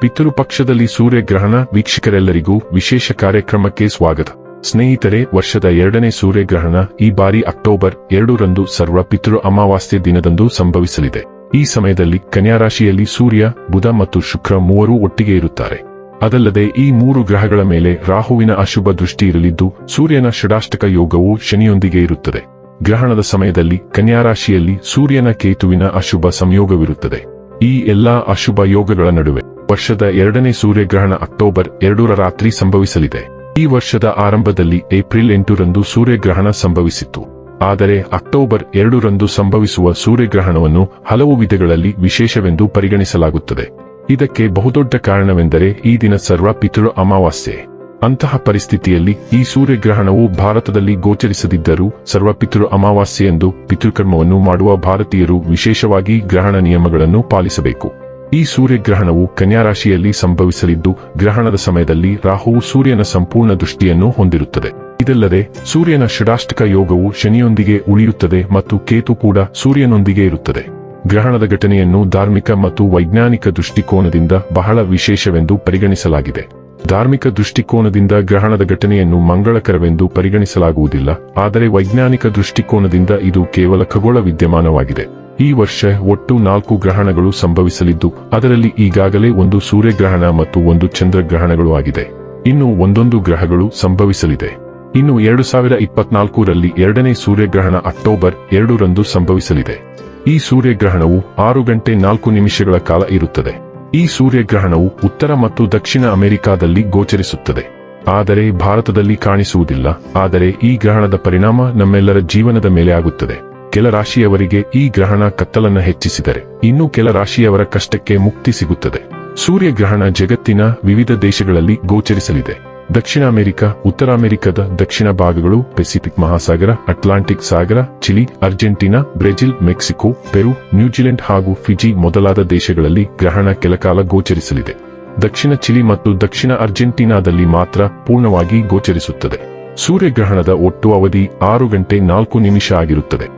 ಪಿತೃಪಕ್ಷದಲ್ಲಿ ಸೂರ್ಯಗ್ರಹಣ, ವೀಕ್ಷಕರೆಲ್ಲರಿಗೂ ವಿಶೇಷ ಕಾರ್ಯಕ್ರಮಕ್ಕೆ ಸ್ವಾಗತ. ಸ್ನೇಹಿತರೆ, ವರ್ಷದ ಎರಡನೇ ಸೂರ್ಯಗ್ರಹಣ ಈ ಬಾರಿ ಅಕ್ಟೋಬರ್ ಎರಡರಂದು ಸರ್ವ ಪಿತೃ ಅಮಾವಾಸ್ಯೆ ದಿನದಂದು ಸಂಭವಿಸಲಿದೆ. ಈ ಸಮಯದಲ್ಲಿ ಕನ್ಯಾ ರಾಶಿಯಲ್ಲಿ ಸೂರ್ಯ, ಬುಧ ಮತ್ತು ಶುಕ್ರ ಮೂವರೂ ಒಟ್ಟಿಗೆ ಇರುತ್ತಾರೆ. ಅದಲ್ಲದೆ ಈ ಮೂರು ಗ್ರಹಗಳ ಮೇಲೆ ರಾಹುವಿನ ಅಶುಭ ದೃಷ್ಟಿ ಇರಲಿದ್ದು, ಸೂರ್ಯನ ಷಡಾಷ್ಟಕ ಯೋಗವು ಶನಿಯೊಂದಿಗೆ ಇರುತ್ತದೆ. ಗ್ರಹಣದ ಸಮಯದಲ್ಲಿ ಕನ್ಯಾ ರಾಶಿಯಲ್ಲಿ ಸೂರ್ಯನ ಕೇತುವಿನ ಅಶುಭ ಸಂಯೋಗವಿರುತ್ತದೆ. ಈ ಎಲ್ಲಾ ಅಶುಭ ಯೋಗಗಳ ನಡುವೆ ವರ್ಷದ ಎರಡನೇ ಸೂರ್ಯಗ್ರಹಣ ಅಕ್ಟೋಬರ್ ಎರಡರ ರಾತ್ರಿ ಸಂಭವಿಸಲಿದೆ. ಈ ವರ್ಷದ ಆರಂಭದಲ್ಲಿ ಏಪ್ರಿಲ್ ಎಂಟರಂದು ಸೂರ್ಯಗ್ರಹಣ ಸಂಭವಿಸಿತ್ತು. ಆದರೆ ಅಕ್ಟೋಬರ್ ಎರಡರಂದು ಸಂಭವಿಸುವ ಸೂರ್ಯಗ್ರಹಣವನ್ನು ಹಲವು ವಿಧಗಳಲ್ಲಿ ವಿಶೇಷವೆಂದು ಪರಿಗಣಿಸಲಾಗುತ್ತದೆ. ಇದಕ್ಕೆ ಬಹುದೊಡ್ಡ ಕಾರಣವೆಂದರೆ ಈ ದಿನ ಸರ್ವ ಪಿತೃ ಅಮಾವಾಸ್ಯೆ. ಅಂತಹ ಪರಿಸ್ಥಿತಿಯಲ್ಲಿ ಈ ಸೂರ್ಯಗ್ರಹಣವು ಭಾರತದಲ್ಲಿ ಗೋಚರಿಸದಿದ್ದರೂ ಸರ್ವ ಪಿತೃ ಅಮಾವಾಸ್ಯೆ ಎಂದು ಪಿತೃಕರ್ಮವನ್ನು ಮಾಡುವ ಭಾರತೀಯರು ವಿಶೇಷವಾಗಿ ಗ್ರಹಣ ನಿಯಮಗಳನ್ನು ಪಾಲಿಸಬೇಕು. ಈ ಸೂರ್ಯಗ್ರಹಣವು ಕನ್ಯಾ ರಾಶಿಯಲ್ಲಿ ಸಂಭವಿಸಲಿದ್ದು, ಗ್ರಹಣದ ಸಮಯದಲ್ಲಿ ರಾಹುವು ಸೂರ್ಯನ ಸಂಪೂರ್ಣ ದೃಷ್ಟಿಯನ್ನು ಹೊಂದಿರುತ್ತದೆ. ಇದಲ್ಲದೆ, ಸೂರ್ಯನ ಷಡಾಷ್ಟಕ ಯೋಗವು ಶನಿಯೊಂದಿಗೆ ಉಳಿಯುತ್ತದೆ ಮತ್ತು ಕೇತು ಕೂಡ ಸೂರ್ಯನೊಂದಿಗೆ ಇರುತ್ತದೆ. ಗ್ರಹಣದ ಘಟನೆಯನ್ನು ಧಾರ್ಮಿಕ ಮತ್ತು ವೈಜ್ಞಾನಿಕ ದೃಷ್ಟಿಕೋನದಿಂದ ಬಹಳ ವಿಶೇಷವೆಂದು ಪರಿಗಣಿಸಲಾಗಿದೆ. ಧಾರ್ಮಿಕ ದೃಷ್ಟಿಕೋನದಿಂದ ಗ್ರಹಣದ ಘಟನೆಯನ್ನು ಮಂಗಳಕರವೆಂದು ಪರಿಗಣಿಸಲಾಗುವುದಿಲ್ಲ, ಆದರೆ ವೈಜ್ಞಾನಿಕ ದೃಷ್ಟಿಕೋನದಿಂದ ಇದು ಕೇವಲ ಖಗೋಳ ವಿದ್ಯಮಾನವಾಗಿದೆ ಈ ವರ್ಷ ಒಟ್ಟು ನಾಲ್ಕು ಗ್ರಹಣಗಳು ಸಂಭವಿಸಲಿದ್ದು, ಅದರಲ್ಲಿ ಈಗಾಗಲೇ ಒಂದು ಸೂರ್ಯಗ್ರಹಣ ಮತ್ತು ಒಂದು ಚಂದ್ರಗ್ರಹಣಗಳು ಆಗಿದೆ. ಇನ್ನು ಒಂದೊಂದು ಗ್ರಹಗಳು ಸಂಭವಿಸಲಿದೆ. ಇನ್ನು ಎರಡು ಸಾವಿರ ಇಪ್ಪತ್ನಾಲ್ಕರಲ್ಲಿ ಎರಡನೇ ಸೂರ್ಯಗ್ರಹಣ ಅಕ್ಟೋಬರ್ ಎರಡರಂದು ಸಂಭವಿಸಲಿದೆ. ಈ ಸೂರ್ಯಗ್ರಹಣವು ಆರು ಗಂಟೆ ನಾಲ್ಕು ನಿಮಿಷಗಳ ಕಾಲ ಇರುತ್ತದೆ. ಈ ಸೂರ್ಯಗ್ರಹಣವು ಉತ್ತರ ಮತ್ತು ದಕ್ಷಿಣ ಅಮೆರಿಕಾದಲ್ಲಿ ಗೋಚರಿಸುತ್ತದೆ. ಆದರೆ ಭಾರತದಲ್ಲಿ ಕಾಣಿಸುವುದಿಲ್ಲ, ಆದರೆ ಈ ಗ್ರಹಣದ ಪರಿಣಾಮ ನಮ್ಮೆಲ್ಲರ ಜೀವನದ ಮೇಲೆ ಆಗುತ್ತದೆ. ಕೆಲ ರಾಶಿಯವರಿಗೆ ಈ ಗ್ರಹಣ ಕತ್ತಲನ್ನ ಹೆಚ್ಚಿಸಿದರೆ ಇನ್ನು ಕೆಲ ರಾಶಿಯವರ ಕಷ್ಟಕ್ಕೆ ಮುಕ್ತಿ ಸಿಗುತ್ತದೆ. ಸೂರ್ಯಗ್ರಹಣ ಜಗತ್ತಿನ ವಿವಿಧ ದೇಶಗಳಲ್ಲಿ ಗೋಚರಿಸಲಿದೆ. ದಕ್ಷಿಣ ಅಮೆರಿಕ, ಉತ್ತರ ಅಮೆರಿಕದ ದಕ್ಷಿಣ ಭಾಗಗಳು ಪೆಸಿಫಿಕ್ ಮಹಾಸಾಗರ, ಅಟ್ಲಾಂಟಿಕ್ ಸಾಗರ, Chile, Argentina, Brazil, Mexico, Peru, New Zealand ಹಾಗೂ ಫಿಜಿ ಮೊದಲಾದ ದೇಶಗಳಲ್ಲಿ ಗ್ರಹಣ ಕೆಲಕಾಲ ಗೋಚರಿಸಲಿದೆ. ದಕ್ಷಿಣ ಚಿಲಿ ಮತ್ತು ದಕ್ಷಿಣ ಅರ್ಜೆಂಟೀನಾದಲ್ಲಿ ಮಾತ್ರ ಪೂರ್ಣವಾಗಿ ಗೋಚರಿಸುತ್ತದೆ. ಸೂರ್ಯಗ್ರಹಣದ ಒಟ್ಟು ಅವಧಿ ಆರು ಗಂಟೆ ನಾಲ್ಕು ನಿಮಿಷ ಆಗಿರುತ್ತದೆ.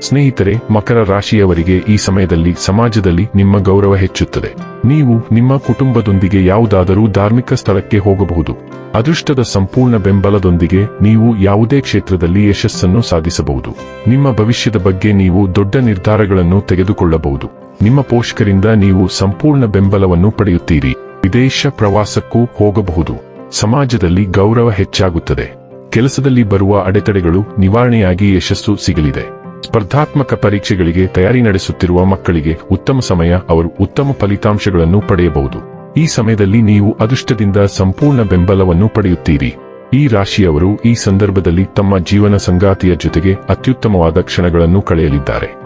ಸ್ನೇಹಿತರೆ, ಮಕರ ರಾಶಿಯವರಿಗೆ ಈ ಸಮಯದಲ್ಲಿ ಸಮಾಜದಲ್ಲಿ ನಿಮ್ಮ ಗೌರವ ಹೆಚ್ಚುತ್ತದೆ. ನೀವು ನಿಮ್ಮ ಕುಟುಂಬದೊಂದಿಗೆ ಯಾವುದಾದರೂ ಧಾರ್ಮಿಕ ಸ್ಥಳಕ್ಕೆ ಹೋಗಬಹುದು. ಅದೃಷ್ಟದ ಸಂಪೂರ್ಣ ಬೆಂಬಲದೊಂದಿಗೆ ನೀವು ಯಾವುದೇ ಕ್ಷೇತ್ರದಲ್ಲಿ ಯಶಸ್ಸನ್ನು ಸಾಧಿಸಬಹುದು. ನಿಮ್ಮ ಭವಿಷ್ಯದ ಬಗ್ಗೆ ನೀವು ದೊಡ್ಡ ನಿರ್ಧಾರಗಳನ್ನು ತೆಗೆದುಕೊಳ್ಳಬಹುದು. ನಿಮ್ಮ ಪೋಷಕರಿಂದ ನೀವು ಸಂಪೂರ್ಣ ಬೆಂಬಲವನ್ನು ಪಡೆಯುತ್ತೀರಿ. ವಿದೇಶ ಪ್ರವಾಸಕ್ಕೂ ಹೋಗಬಹುದು. ಸಮಾಜದಲ್ಲಿ ಗೌರವ ಹೆಚ್ಚಾಗುತ್ತದೆ. ಕೆಲಸದಲ್ಲಿ ಬರುವ ಅಡೆತಡೆಗಳು ನಿವಾರಣೆಯಾಗಿ ಯಶಸ್ಸು ಸಿಗಲಿದೆ. ಸ್ಪರ್ಧಾತ್ಮಕ ಪರೀಕ್ಷೆಗಳಿಗೆ ತಯಾರಿ ನಡೆಸುತ್ತಿರುವ ಮಕ್ಕಳಿಗೆ ಉತ್ತಮ ಸಮಯ ಅವರು ಉತ್ತಮ ಫಲಿತಾಂಶಗಳನ್ನು ಪಡೆಯಬಹುದು. ಈ ಸಮಯದಲ್ಲಿ ನೀವು ಅದೃಷ್ಟದಿಂದ ಸಂಪೂರ್ಣ ಬೆಂಬಲವನ್ನು ಪಡೆಯುತ್ತೀರಿ. ಈ ರಾಶಿಯವರು ಈ ಸಂದರ್ಭದಲ್ಲಿ ತಮ್ಮ ಜೀವನ ಸಂಗಾತಿಯ ಜೊತೆಗೆ ಅತ್ಯುತ್ತಮವಾದ ಕ್ಷಣಗಳನ್ನು ಕಳೆಯಲಿದ್ದಾರೆ.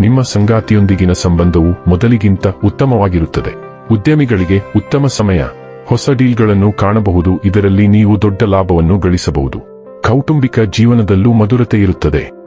ನಿಮ್ಮ ಸಂಗಾತಿಯೊಂದಿಗಿನ ಸಂಬಂಧವು ಮೊದಲಿಗಿಂತ ಉತ್ತಮವಾಗಿರುತ್ತದೆ. ಉದ್ಯಮಿಗಳಿಗೆ ಉತ್ತಮ ಸಮಯ. ಹೊಸ ಡೀಲ್ಗಳನ್ನು ಕಾಣಬಹುದು, ಇದರಲ್ಲಿ ನೀವು ದೊಡ್ಡ ಲಾಭವನ್ನು ಗಳಿಸಬಹುದು. ಕೌಟುಂಬಿಕ ಜೀವನದಲ್ಲೂ ಮಧುರತೆ ಇರುತ್ತದೆ.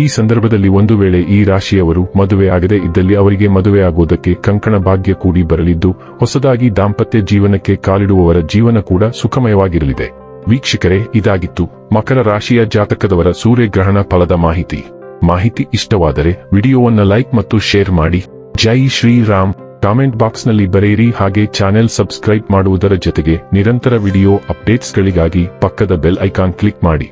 ಈ ಸಂದರ್ಭದಲ್ಲಿ ಒಂದು ವೇಳೆ ಈ ರಾಶಿಯವರು ಮದುವೆ ಆಗದೆ ಇದ್ದಲ್ಲಿ ಅವರಿಗೆ ಮದುವೆ ಆಗುವುದಕ್ಕೆ ಕಂಕಣ ಭಾಗ್ಯ ಕೂಡಿ ಬರಲಿದ್ದು, ಹೊಸದಾಗಿ ದಾಂಪತ್ಯ ಜೀವನಕ್ಕೆ ಕಾಲಿಡುವವರ ಜೀವನ ಕೂಡ ಸುಖಮಯವಾಗಿರಲಿದೆ. ವೀಕ್ಷಕರೇ, ಇದಾಗಿತ್ತು ಮಕರ ರಾಶಿಯ ಜಾತಕದವರ ಸೂರ್ಯಗ್ರಹಣ ಫಲದ ಮಾಹಿತಿ. ಮಾಹಿತಿ ಇಷ್ಟವಾದರೆ ವಿಡಿಯೋವನ್ನು ಲೈಕ್ ಮತ್ತು ಶೇರ್ ಮಾಡಿ. ಜೈ ಶ್ರೀರಾಮ್. ಕಾಮೆಂಟ್ ಬಾಕ್ಸ್ನಲ್ಲಿ ಬರೆಯಿರಿ. ಹಾಗೆ ಚಾನೆಲ್ ಸಬ್ಸ್ಕ್ರೈಬ್ ಮಾಡುವುದರ ಜೊತೆಗೆ ನಿರಂತರ ವಿಡಿಯೋ ಅಪ್ಡೇಟ್ಸ್ಗಳಿಗಾಗಿ ಪಕ್ಕದ ಬೆಲ್ ಐಕಾನ್ ಕ್ಲಿಕ್ ಮಾಡಿ.